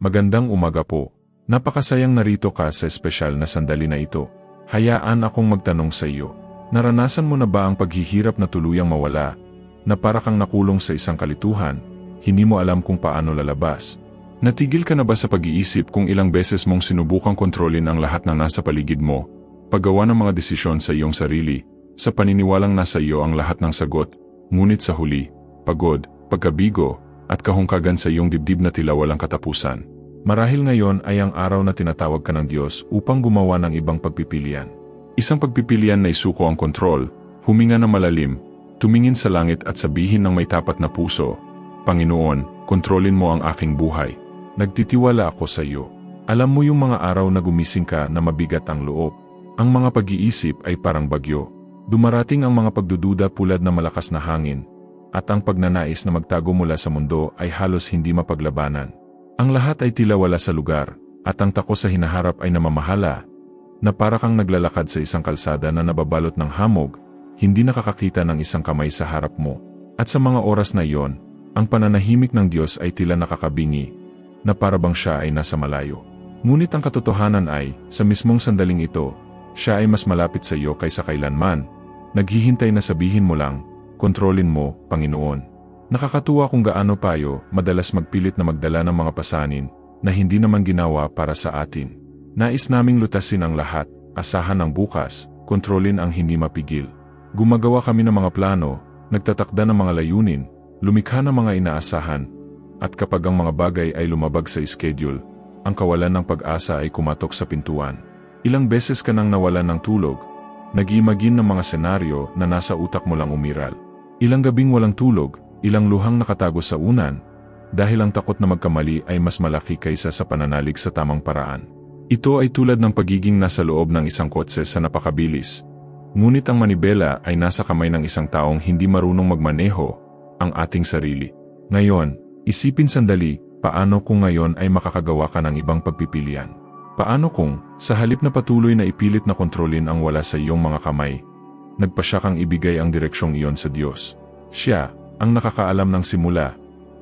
Magandang umaga po. Napakasayang narito ka sa espesyal na sandali na ito. Hayaan akong magtanong sa iyo. Naranasan mo na ba ang paghihirap na tuluyang mawala? Na para kang nakulong sa isang kalituhan, hindi mo alam kung paano lalabas. Natigil ka na ba sa pag-iisip kung ilang beses mong sinubukang kontrolin ang lahat ng nasa paligid mo? Paggawa ng mga desisyon sa iyong sarili, sa paniniwalang nasa iyo ang lahat ng sagot, ngunit sa huli, pagod, pagkabigo, at kahungkagan sa iyong dibdib na tila walang katapusan. Marahil ngayon ay ang araw na tinatawag ka ng Diyos upang gumawa ng ibang pagpipilian. Isang pagpipilian na isuko ang kontrol, huminga na malalim, tumingin sa langit at sabihin ng may tapat na puso, Panginoon, kontrolin mo ang aking buhay. Nagtitiwala ako sa iyo. Alam mo yung mga araw na gumising ka na mabigat ang loob. Ang mga pag-iisip ay parang bagyo. Dumarating ang mga pagdududa pulad na malakas na hangin, at ang pagnanais na magtago mula sa mundo ay halos hindi mapaglabanan. Ang lahat ay tila wala sa lugar, at ang tako sa hinaharap ay namamahala, na para kang naglalakad sa isang kalsada na nababalot ng hamog, hindi nakakakita ng isang kamay sa harap mo. At sa mga oras na iyon, ang pananahimik ng Diyos ay tila nakakabingi, na parabang siya ay nasa malayo. Ngunit ang katotohanan ay, sa mismong sandaling ito, siya ay mas malapit sa iyo kaysa kailanman. Naghihintay na sabihin mo lang, kontrolin mo, Panginoon. Nakakatuwa kung gaano tayo madalas magpilit na magdala ng mga pasanin na hindi naman ginawa para sa atin. Nais naming lutasin ang lahat, asahan ang bukas, kontrolin ang hindi mapigil. Gumagawa kami ng mga plano, nagtatakda ng mga layunin, lumikha ng mga inaasahan, at kapag ang mga bagay ay lumabag sa schedule, ang kawalan ng pag-asa ay kumatok sa pintuan. Ilang beses ka nang nawalan ng tulog, nag-iimagine ng mga senaryo na nasa utak mo lang umiral. Ilang gabing walang tulog, ilang luhang nakatago sa unan, dahil ang takot na magkamali ay mas malaki kaysa sa pananalig sa tamang paraan. Ito ay tulad ng pagiging nasa loob ng isang kotse sa napakabilis. Ngunit ang manibela ay nasa kamay ng isang taong hindi marunong magmaneho, ang ating sarili. Ngayon, isipin sandali, paano kung ngayon ay makakagawa ka ng ibang pagpipilian? Paano kung, sa halip na patuloy na ipilit na kontrolin ang wala sa iyong mga kamay, nagpasya kang ibigay ang direksyong iyon sa Diyos? Siya, ang nakakaalam ng simula,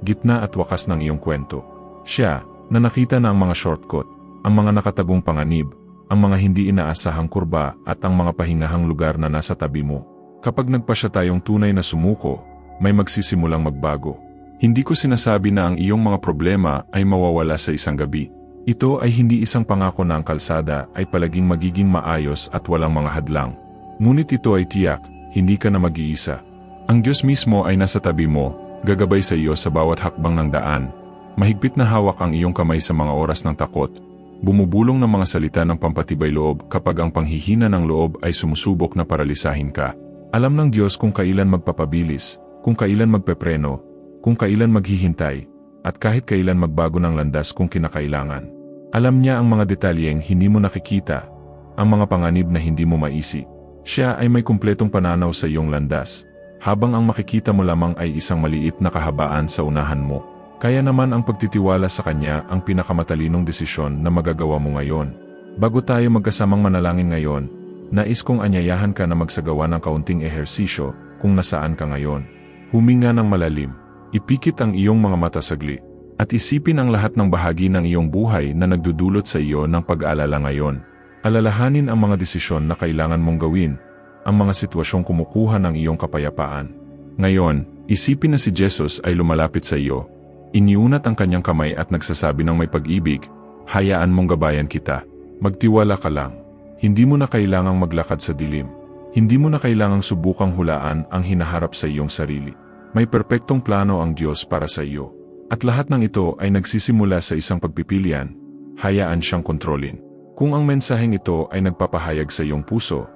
gitna at wakas ng iyong kwento. Siya, na nakita na ang mga shortcut, ang mga nakatagong panganib, ang mga hindi inaasahang kurba at ang mga pahingahang lugar na nasa tabi mo. Kapag nagpasya tayong tunay na sumuko, may magsisimulang magbago. Hindi ko sinasabi na ang iyong mga problema ay mawawala sa isang gabi. Ito ay hindi isang pangako na ang kalsada ay palaging magiging maayos at walang mga hadlang. Ngunit ito ay tiyak, hindi ka na mag-iisa. Ang Diyos mismo ay nasa tabi mo, gagabay sa iyo sa bawat hakbang ng daan. Mahigpit na hawak ang iyong kamay sa mga oras ng takot. Bumubulong ng mga salita ng pampatibay loob kapag ang panghihina ng loob ay sumusubok na paralisahin ka. Alam ng Diyos kung kailan magpapabilis, kung kailan magpepreno, kung kailan maghihintay, at kahit kailan magbago ng landas kung kinakailangan. Alam niya ang mga detalyeng hindi mo nakikita, ang mga panganib na hindi mo maisi. Siya ay may kumpletong pananaw sa iyong landas, habang ang makikita mo lamang ay isang maliit na kahabaan sa unahan mo. Kaya naman ang pagtitiwala sa Kanya ang pinakamatalinong desisyon na magagawa mo ngayon. Bago tayo magkasamang manalangin ngayon, nais kong anyayahan ka na magsagawa ng kaunting ehersisyo kung nasaan ka ngayon. Huminga ng malalim, ipikit ang iyong mga mata sagli, at isipin ang lahat ng bahagi ng iyong buhay na nagdudulot sa iyo ng pag-aalala ngayon. Alalahanin ang mga desisyon na kailangan mong gawin ang mga sitwasyong kumukuha ng iyong kapayapaan. Ngayon, isipin na si Jesus ay lumalapit sa iyo. Iniunat ang kanyang kamay at nagsasabi ng may pag-ibig, hayaan mong gabayan kita. Magtiwala ka lang. Hindi mo na kailangang maglakad sa dilim. Hindi mo na kailangang subukang hulaan ang hinaharap sa iyong sarili. May perpektong plano ang Diyos para sa iyo. At lahat ng ito ay nagsisimula sa isang pagpipilian, hayaan siyang kontrolin. Kung ang mensaheng ito ay nagpapahayag sa iyong puso,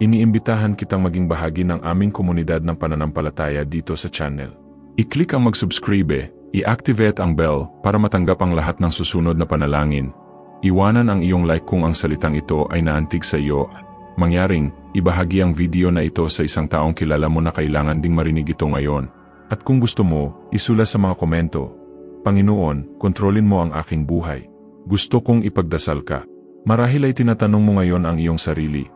iniimbitahan kitang maging bahagi ng aming komunidad ng pananampalataya dito sa channel. I-click ang mag-subscribe, i-activate ang bell para matanggap ang lahat ng susunod na panalangin. Iwanan ang iyong like kung ang salitang ito ay naantig sa iyo. Mangyaring, ibahagi ang video na ito sa isang taong kilala mo na kailangan ding marinig ito ngayon. At kung gusto mo, isula sa mga komento, Panginoon, kontrolin mo ang aking buhay. Gusto kong ipagdasal ka. Marahil ay tinatanong mo ngayon ang iyong sarili,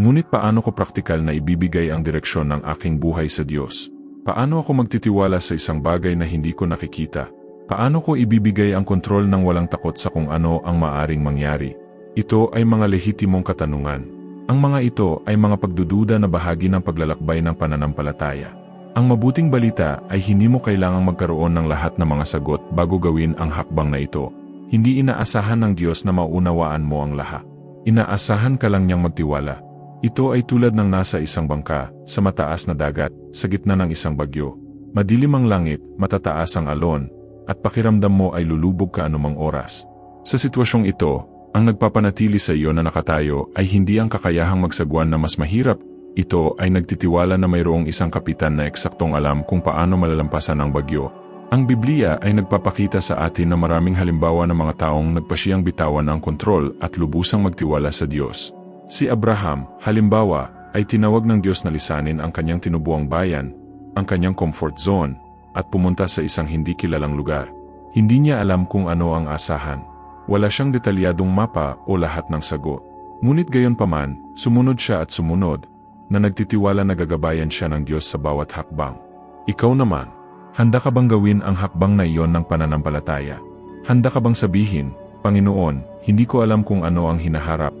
Ngunit paano ko praktikal na ibibigay ang direksyon ng aking buhay sa Diyos? Paano ako magtitiwala sa isang bagay na hindi ko nakikita? Paano ko ibibigay ang kontrol ng walang takot sa kung ano ang maaring mangyari? Ito ay mga lehitimong katanungan. Ang mga ito ay mga pagdududa na bahagi ng paglalakbay ng pananampalataya. Ang mabuting balita ay hindi mo kailangang magkaroon ng lahat ng mga sagot bago gawin ang hakbang na ito. Hindi inaasahan ng Diyos na maunawaan mo ang lahat. Inaasahan ka lang niyang magtiwala. Ito ay tulad ng nasa isang bangka, sa mataas na dagat, sa gitna ng isang bagyo. Madilim ang langit, matataas ang alon, at pakiramdam mo ay lulubog ka anumang oras. Sa sitwasyong ito, ang nagpapanatili sa iyo na nakatayo ay hindi ang kakayahang magsagwan na mas mahirap ito ay nagtitiwala na mayroong isang kapitan na eksaktong alam kung paano malalampasan ang bagyo. Ang Biblia ay nagpapakita sa atin na maraming halimbawa ng mga taong nagpasiyang bitawan ang kontrol at lubusang magtiwala sa Diyos. Si Abraham, halimbawa, ay tinawag ng Diyos na lisanin ang kanyang tinubuang bayan, ang kanyang comfort zone, at pumunta sa isang hindi kilalang lugar. Hindi niya alam kung ano ang asahan. Wala siyang detalyadong mapa o lahat ng sagot. Ngunit gayon paman, sumunod siya at sumunod, na nagtitiwala na gagabayan siya ng Diyos sa bawat hakbang. Ikaw naman, handa ka bang gawin ang hakbang na iyon ng pananampalataya? Handa ka bang sabihin, Panginoon, hindi ko alam kung ano ang hinaharap,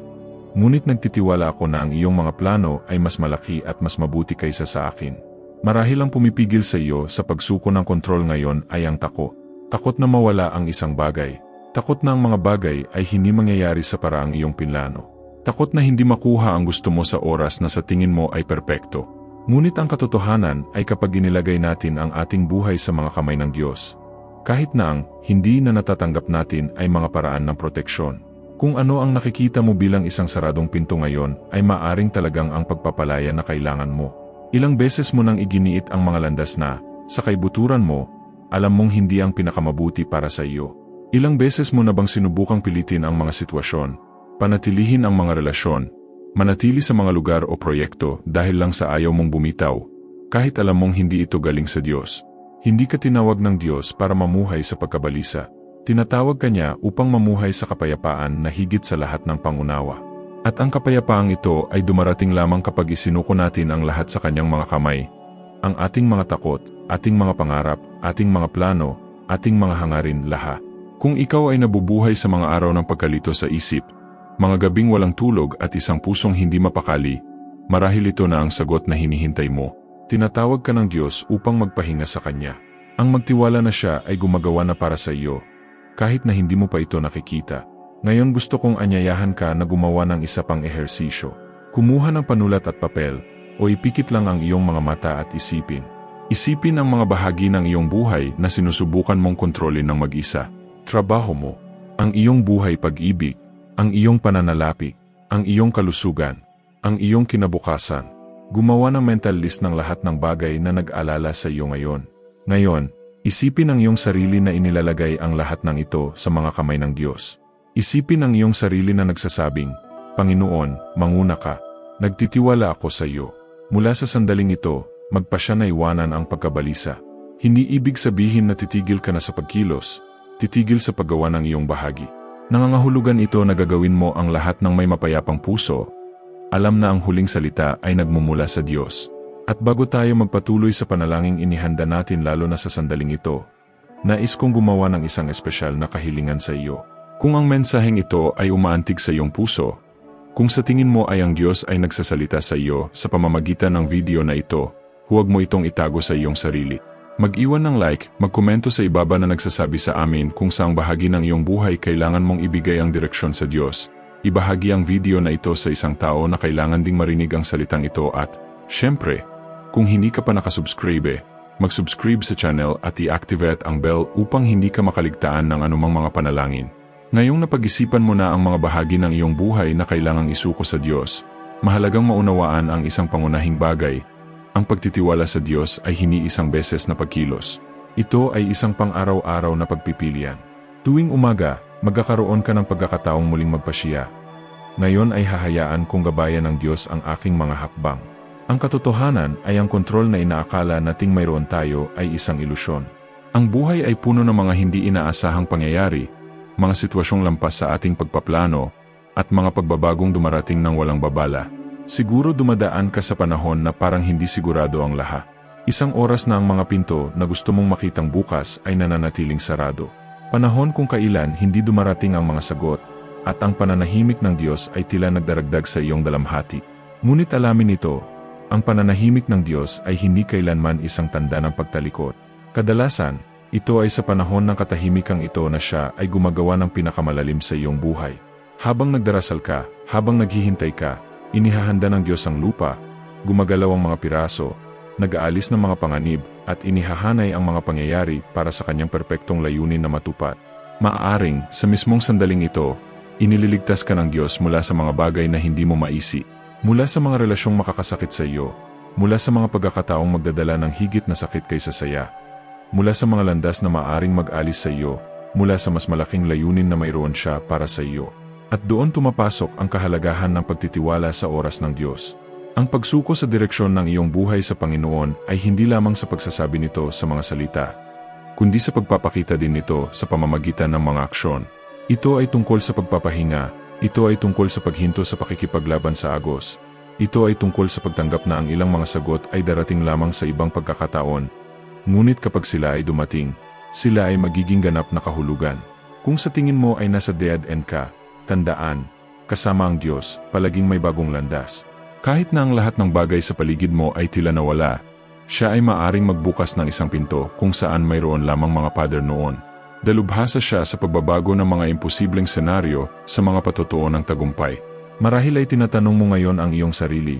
ngunit nagtitiwala ako na ang iyong mga plano ay mas malaki at mas mabuti kaysa sa akin. Marahil ang pumipigil sa iyo sa pagsuko ng kontrol ngayon ay ang tako. Takot na mawala ang isang bagay. Takot na ang mga bagay ay hindi mangyayari sa paraang iyong pinlano. Takot na hindi makuha ang gusto mo sa oras na sa tingin mo ay perpekto. Ngunit ang katotohanan ay kapag inilagay natin ang ating buhay sa mga kamay ng Diyos. Kahit na ang hindi na natatanggap natin ay mga paraan ng proteksyon. Kung ano ang nakikita mo bilang isang saradong pinto ngayon ay maaring talagang ang pagpapalaya na kailangan mo. Ilang beses mo nang iginiit ang mga landas na, sa kaibuturan mo, alam mong hindi ang pinakamabuti para sa iyo. Ilang beses mo na bang sinubukang pilitin ang mga sitwasyon, Panatilihin ang mga relasyon. Manatili sa mga lugar o proyekto dahil lang sa ayaw mong bumitaw, kahit alam mong hindi ito galing sa Diyos. Hindi ka tinawag ng Diyos para mamuhay sa pagkabalisa. Tinatawag ka niya upang mamuhay sa kapayapaan na higit sa lahat ng pangunawa. At ang kapayapaang ito ay dumarating lamang kapag isinuko natin ang lahat sa kanyang mga kamay. Ang ating mga takot, ating mga pangarap, ating mga plano, ating mga hangarin lahat. Kung ikaw ay nabubuhay sa mga araw ng pagkalito sa isip, mga gabing walang tulog at isang pusong hindi mapakali, marahil ito na ang sagot na hinihintay mo. Tinatawag ka ng Diyos upang magpahinga sa Kanya. Ang magtiwala na siya ay gumagawa na para sa iyo, kahit na hindi mo pa ito nakikita. Ngayon gusto kong anyayahan ka na gumawa ng isa pang ehersisyo. Kumuha ng panulat at papel, o ipikit lang ang iyong mga mata at isipin. Isipin ang mga bahagi ng iyong buhay na sinusubukan mong kontrolin ng mag-isa. Trabaho mo, ang iyong buhay pag-ibig, ang iyong pananalapi, ang iyong kalusugan, ang iyong kinabukasan. Gumawa ng mental list ng lahat ng bagay na nag-alala sa iyo ngayon. Ngayon, isipin ang iyong sarili na inilalagay ang lahat ng ito sa mga kamay ng Diyos. Isipin ang iyong sarili na nagsasabing, Panginoon, manguna ka. Nagtitiwala ako sa iyo. Mula sa sandaling ito, magpasya na iwanan ang pagkabalisa. Hindi ibig sabihin na titigil ka na sa pagkilos, titigil sa paggawa ng iyong bahagi. Nangangahulugan ito na gagawin mo ang lahat ng may mapayapang puso. Alam na ang huling salita ay nagmumula sa Diyos. At bago tayo magpatuloy sa panalangin inihanda natin lalo na sa sandaling ito, nais kong gumawa ng isang espesyal na kahilingan sa iyo. Kung ang mensaheng ito ay umaantig sa iyong puso, kung sa tingin mo ay ang Diyos ay nagsasalita sa iyo sa pamamagitan ng video na ito, huwag mo itong itago sa iyong sarili. Mag-iwan ng like, magkomento sa ibaba na nagsasabi sa amin kung saang bahagi ng iyong buhay kailangan mong ibigay ang direksyon sa Diyos. Ibahagi ang video na ito sa isang tao na kailangan ding marinig ang salitang ito at, syempre, kung hindi ka pa nakasubscribe, mag-subscribe sa channel at i-activate ang bell upang hindi ka makaligtaan ng anumang mga panalangin. Ngayong napag-isipan mo na ang mga bahagi ng iyong buhay na kailangang isuko sa Diyos, mahalagang maunawaan ang isang pangunahing bagay ang pagtitiwala sa Diyos ay hindi isang beses na pagkilos. Ito ay isang pang-araw-araw na pagpipilian. Tuwing umaga, magkakaroon ka ng pagkakataong muling magpasya. Ngayon ay hahayaan kong gabayan ng Diyos ang aking mga hakbang. Ang katotohanan ay ang kontrol na inaakala nating mayroon tayo ay isang ilusyon. Ang buhay ay puno ng mga hindi inaasahang pangyayari, mga sitwasyong lampas sa ating pagpaplano, at mga pagbabagong dumarating ng walang babala. Siguro dumadaan ka sa panahon na parang hindi sigurado ang lahat. Isang oras na ang mga pinto na gusto mong makitang bukas ay nananatiling sarado. Panahon kung kailan hindi dumarating ang mga sagot, at ang pananahimik ng Diyos ay tila nagdaragdag sa iyong dalamhati. Ngunit alamin ito, ang pananahimik ng Diyos ay hindi kailanman isang tanda ng pagtalikod. Kadalasan, ito ay sa panahon ng katahimikang ito na siya ay gumagawa ng pinakamalalim sa iyong buhay. Habang nagdarasal ka, habang naghihintay ka, inihahanda ng Diyos ang lupa, gumagalaw ang mga piraso, nag-aalis ng mga panganib, at inihahanay ang mga pangyayari para sa kanyang perpektong layunin na matupad. Maaaring, sa mismong sandaling ito, inililigtas ka ng Diyos mula sa mga bagay na hindi mo maisi, mula sa mga relasyong makakasakit sa iyo, mula sa mga pagkakataong magdadala ng higit na sakit kaysa saya, mula sa mga landas na maaring mag-alis sa iyo, mula sa mas malaking layunin na mayroon siya para sa iyo. At doon tumapasok ang kahalagahan ng pagtitiwala sa oras ng Diyos. Ang pagsuko sa direksyon ng iyong buhay sa Panginoon ay hindi lamang sa pagsasabi nito sa mga salita, kundi sa pagpapakita din nito sa pamamagitan ng mga aksyon. Ito ay tungkol sa pagpapahinga, ito ay tungkol sa paghinto sa pakikipaglaban sa agos, ito ay tungkol sa pagtanggap na ang ilang mga sagot ay darating lamang sa ibang pagkakataon. Ngunit kapag sila ay dumating, sila ay magiging ganap na kahulugan. Kung sa tingin mo ay nasa dead end ka, tandaan, kasama ang Diyos, palaging may bagong landas. Kahit na ang lahat ng bagay sa paligid mo ay tila nawala, siya ay maaring magbukas ng isang pinto kung saan mayroon lamang mga pader noon. Dalubhasa siya sa pagbabago ng mga imposibleng senaryo sa mga patotoo ng tagumpay. Marahil ay tinatanong mo ngayon ang iyong sarili,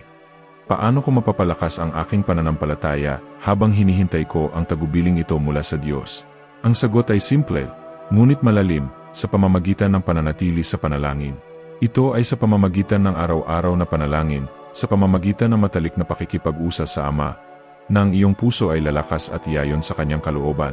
paano ko mapapalakas ang aking pananampalataya habang hinihintay ko ang tagubiling ito mula sa Diyos? Ang sagot ay simple, ngunit malalim, sa pamamagitan ng pananatili sa panalangin. Ito ay sa pamamagitan ng araw-araw na panalangin sa pamamagitan ng matalik na pakikipag-usa sa Ama, nang iyong puso ay lalakas at iyayon sa kanyang kalooban.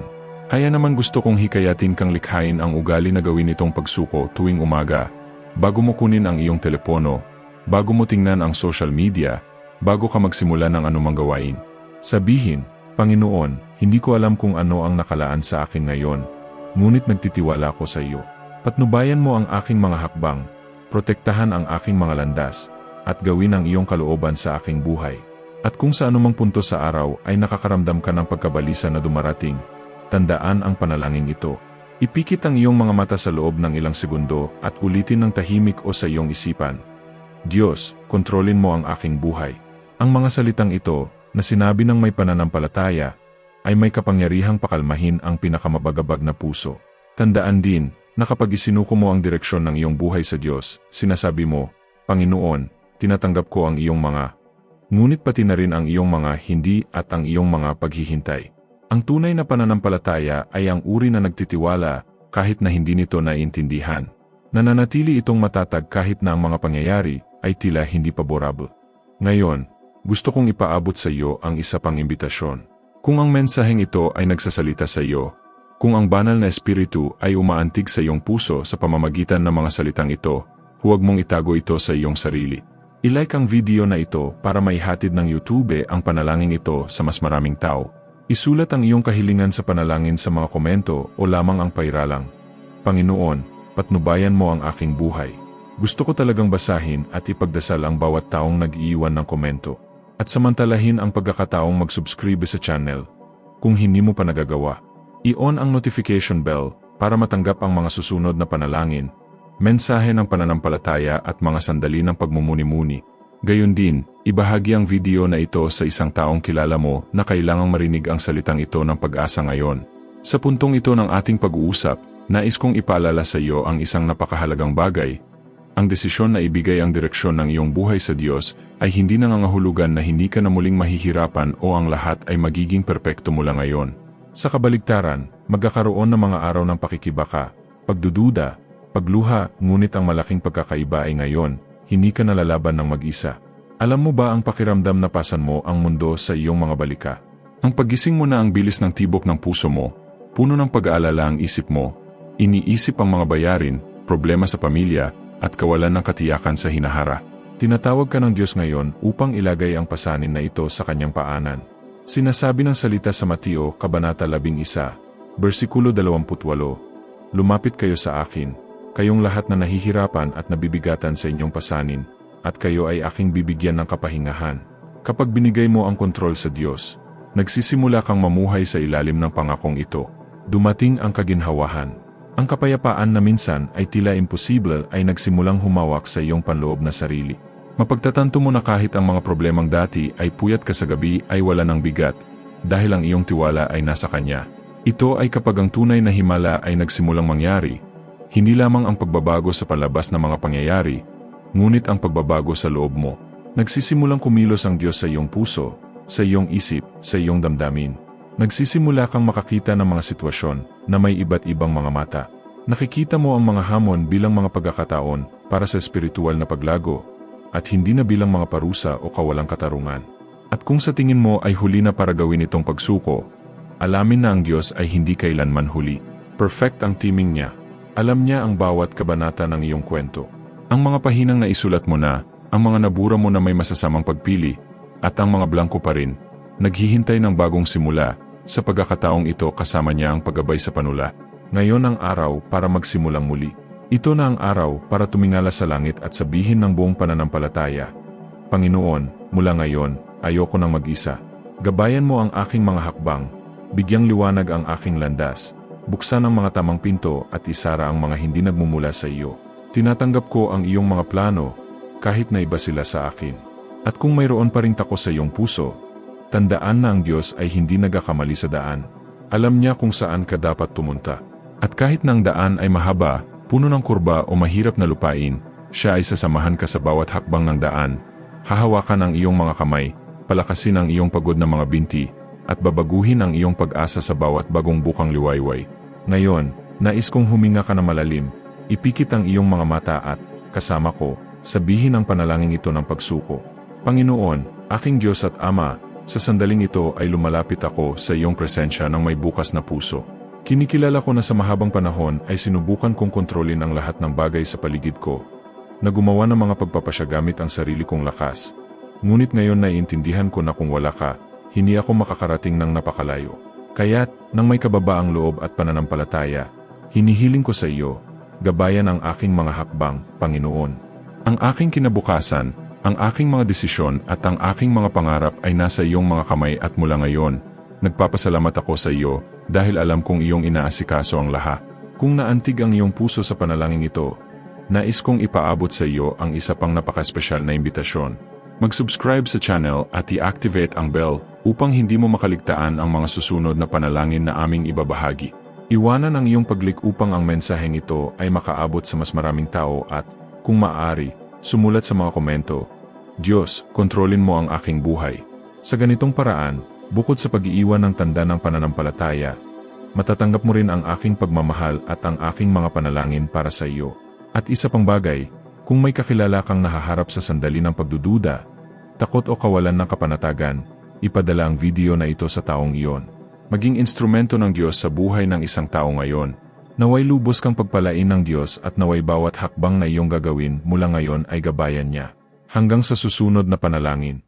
Kaya naman gusto kong hikayatin kang likhain ang ugali na gawin itong pagsuko tuwing umaga, bago mo kunin ang iyong telepono, bago mo tingnan ang social media, bago ka magsimula ng anumang gawain. Sabihin, Panginoon, hindi ko alam kung ano ang nakalaan sa akin ngayon, ngunit nagtitiwala ko sa iyo. Patnubayan mo ang aking mga hakbang, protektahan ang aking mga landas, at gawin ang iyong kalooban sa aking buhay. At kung sa anumang punto sa araw ay nakakaramdam ka ng pagkabalisa na dumarating, tandaan ang panalangin ito. Ipikit ang iyong mga mata sa loob ng ilang segundo at ulitin ng tahimik o sa iyong isipan. Diyos, kontrolin mo ang aking buhay. Ang mga salitang ito, na sinabi ng may pananampalataya, ay may kapangyarihang pakalmahin ang pinakamabagabag na puso. Tandaan din, na kapag isinuko mo ang direksyon ng iyong buhay sa Diyos, sinasabi mo, Panginoon, tinatanggap ko ang iyong mga, ngunit pati na rin ang iyong mga hindi at ang iyong mga paghihintay. Ang tunay na pananampalataya ay ang uri na nagtitiwala kahit na hindi nito naiintindihan. Nananatili itong matatag kahit na ang mga pangyayari ay tila hindi paborable. Ngayon, gusto kong ipaabot sa iyo ang isa pang imbitasyon. Kung ang mensaheng ito ay nagsasalita sa iyo, kung ang banal na espiritu ay umaantig sa iyong puso sa pamamagitan ng mga salitang ito, huwag mong itago ito sa iyong sarili. I-like ang video na ito para maihatid ng YouTube ang panalangin ito sa mas maraming tao. Isulat ang iyong kahilingan sa panalangin sa mga komento o lamang ang pairalang. Panginoon, patnubayan mo ang aking buhay. Gusto ko talagang basahin at ipagdasal ang bawat taong nag-iiwan ng komento. At samantalahin ang pagkakataong mag-subscribe sa channel. Kung hindi mo pa nagagawa, i-on ang notification bell para matanggap ang mga susunod na panalangin mensahe ng pananampalataya at mga sandali ng pagmumuni-muni. Gayon din, ibahagi ang video na ito sa isang taong kilala mo na kailangang marinig ang salitang ito ng pag-asa ngayon. Sa puntong ito ng ating pag-uusap, nais kong ipaalala sa iyo ang isang napakahalagang bagay. Ang desisyon na ibigay ang direksyon ng iyong buhay sa Diyos ay hindi nangangahulugan na hindi ka na muling mahihirapan o ang lahat ay magiging perpekto mula ngayon. Sa kabaligtaran, magkakaroon ng mga araw ng pakikibaka, pagdududa, Pagluha, ngunit ang malaking pagkakaiba ay ngayon, hindi ka nalalaban ng mag-isa. Alam mo ba ang pakiramdam na pasan mo ang mundo sa iyong mga balika? Ang pagising mo na ang bilis ng tibok ng puso mo, puno ng pag-aalala ang isip mo, iniisip ang mga bayarin, problema sa pamilya, at kawalan ng katiyakan sa hinahara. Tinatawag ka ng Diyos ngayon upang ilagay ang pasanin na ito sa kanyang paanan. Sinasabi ng salita sa Mateo, Kabanata 11, versikulo 28, Lumapit kayo sa akin, kayong lahat na nahihirapan at nabibigatan sa inyong pasanin, at kayo ay aking bibigyan ng kapahingahan. Kapag binigay mo ang kontrol sa Diyos, nagsisimula kang mamuhay sa ilalim ng pangakong ito. Dumating ang kaginhawahan. Ang kapayapaan na minsan ay tila imposible ay nagsimulang humawak sa iyong panloob na sarili. Mapagtatanto mo na kahit ang mga problemang dati ay puyat ka sa gabi ay wala ng bigat, dahil ang iyong tiwala ay nasa kanya. Ito ay kapag ang tunay na himala ay nagsimulang mangyari, hindi lamang ang pagbabago sa palabas na mga pangyayari, ngunit ang pagbabago sa loob mo. Nagsisimulang kumilos ang Diyos sa iyong puso, sa iyong isip, sa iyong damdamin. Nagsisimula kang makakita ng mga sitwasyon na may iba't ibang mga mata. Nakikita mo ang mga hamon bilang mga pagkakataon para sa espiritual na paglago, at hindi na bilang mga parusa o kawalang katarungan. At kung sa tingin mo ay huli na para gawin itong pagsuko, alamin na ang Diyos ay hindi kailanman huli. Perfect ang timing niya. Alam niya ang bawat kabanata ng iyong kwento. Ang mga pahinang na isulat mo na, ang mga nabura mo na may masasamang pagpili, at ang mga blanko pa rin, naghihintay ng bagong simula, sa pagkakataong ito kasama niya ang paggabay sa panula. Ngayon ang araw para magsimulang muli. Ito na ang araw para tumingala sa langit at sabihin ng buong pananampalataya, Panginoon, mula ngayon, ayoko nang mag-isa. Gabayan mo ang aking mga hakbang, bigyang liwanag ang aking landas, buksan ang mga tamang pinto at isara ang mga hindi nagmumula sa iyo. Tinatanggap ko ang iyong mga plano, kahit na iba sila sa akin. At kung mayroon pa ring tako sa iyong puso, tandaan na ang Diyos ay hindi nagakamali sa daan. Alam niya kung saan ka dapat tumunta. At kahit nang daan ay mahaba, puno ng kurba o mahirap na lupain, siya ay sasamahan ka sa bawat hakbang ng daan. Hahawakan ang iyong mga kamay, palakasin ang iyong pagod na mga binti, at babaguhin ang iyong pag-asa sa bawat bagong bukang liwayway. Ngayon, nais kong huminga ka na malalim, ipikit ang iyong mga mata at, kasama ko, sabihin ang panalangin ito ng pagsuko. Panginoon, aking Diyos at Ama, sa sandaling ito ay lumalapit ako sa iyong presensya ng may bukas na puso. Kinikilala ko na sa mahabang panahon ay sinubukan kong kontrolin ang lahat ng bagay sa paligid ko, na gumawa ng mga pagpapasya gamit ang sarili kong lakas. Ngunit ngayon naiintindihan ko na kung wala ka, hindi ako makakarating ng napakalayo. Kaya't, nang may kababaang loob at pananampalataya, hinihiling ko sa iyo, gabayan ang aking mga hakbang, Panginoon. Ang aking kinabukasan, ang aking mga desisyon at ang aking mga pangarap ay nasa iyong mga kamay at mula ngayon, nagpapasalamat ako sa iyo dahil alam kong iyong inaasikaso ang lahat. Kung naantig ang iyong puso sa panalangin ito, nais kong ipaabot sa iyo ang isa pang napakaspesyal na imbitasyon. Mag-subscribe sa channel at i-activate ang bell upang hindi mo makaligtaan ang mga susunod na panalangin na aming ibabahagi. Iwanan ang iyong paglik upang ang mensaheng ito ay makaabot sa mas maraming tao at, kung maaari, Sumulat sa mga komento, Diyos, kontrolin mo ang aking buhay. Sa ganitong paraan, bukod sa pag-iiwan ng tanda ng pananampalataya, matatanggap mo rin ang aking pagmamahal at ang aking mga panalangin para sa iyo. At isa pang bagay, kung may kakilala kang nahaharap sa sandali ng pagdududa, takot o kawalan ng kapanatagan, ipadala ang video na ito sa taong iyon. Maging instrumento ng Diyos sa buhay ng isang tao ngayon. Naway lubos kang pagpalain ng Diyos at naway bawat hakbang na iyong gagawin mula ngayon ay gabayan niya. Hanggang sa susunod na panalangin.